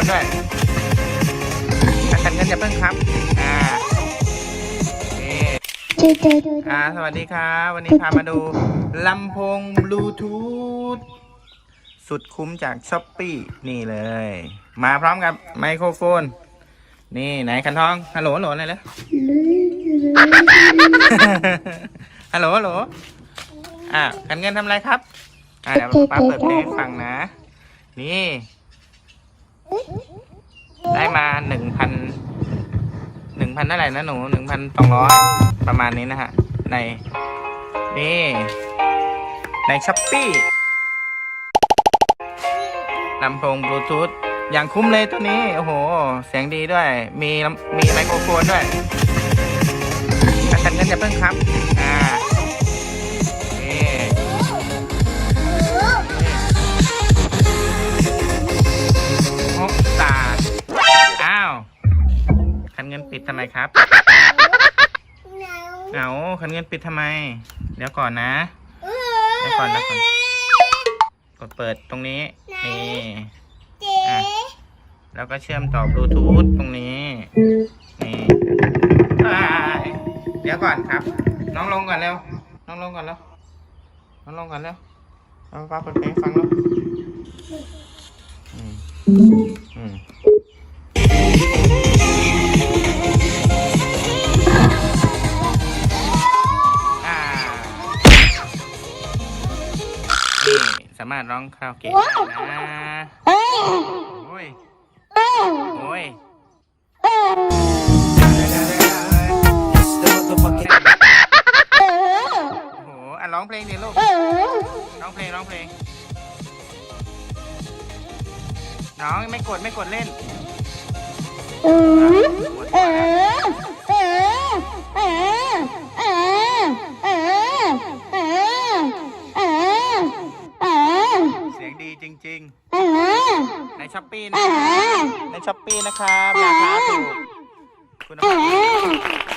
นด้วยอะขันเงินอย่าเพิ่งครับ อ่านี่อ่า สวัสดีครับ วันนี้พามาดูลำโพงบลูทูธสุดคุ้มจากช้อปปี้นี่เลย มาพร้อมกับไมโครโฟน นี่ไหนคันทอง ฮัลโหลฮัลโหลอะไรเลยฮัลโหลฮัลโหลอะขันเงินทำอะไรครับ อะเดี๋ยวป้าเปิดเพลงให้ฟังนะ นี่ ได้มาหนึ่งพันหนึ่งพันเท่าไหร่นะหนูหนึ่งพันสองร้อยประมาณนี้นะฮะ ใน นี่ ในช้อปปี้ลำโพงบลูทูธอย่างคุ้มเลยตัวนี้ โอ้โห เสียงดีด้วย มีมีไมโครโฟนด้วยำไมครับเอาคันเงินปิดทำไม เดี๋ยวก่อนนะ เดี๋ยวก่อนเดี๋ยวก่อนกดเปิดตรงนี้ นี่เจ๊แล้วก็เชื่อมต่อบลูทูธตรงนี้ นี่อ้ายเดี๋ยวก่อนครับ น้องลงก่อนเร็ว น้องลงก่อนเร็วน้องลงก่อนเร็วเอาป้าเปิดเพลงให้ฟังแล้ว สามารถร้องคาราโอเกะได้นะโอ้ยโอ้ยโอ้โหอะร้องเพลงดิลูกร้องเพลงร้องเพลง น้องไม่กดไม่กดเล่นเสี ดีจริงๆ ในช้อปปี้นะในช้อปปี้นะครับ ราคาถูกคุณภาพ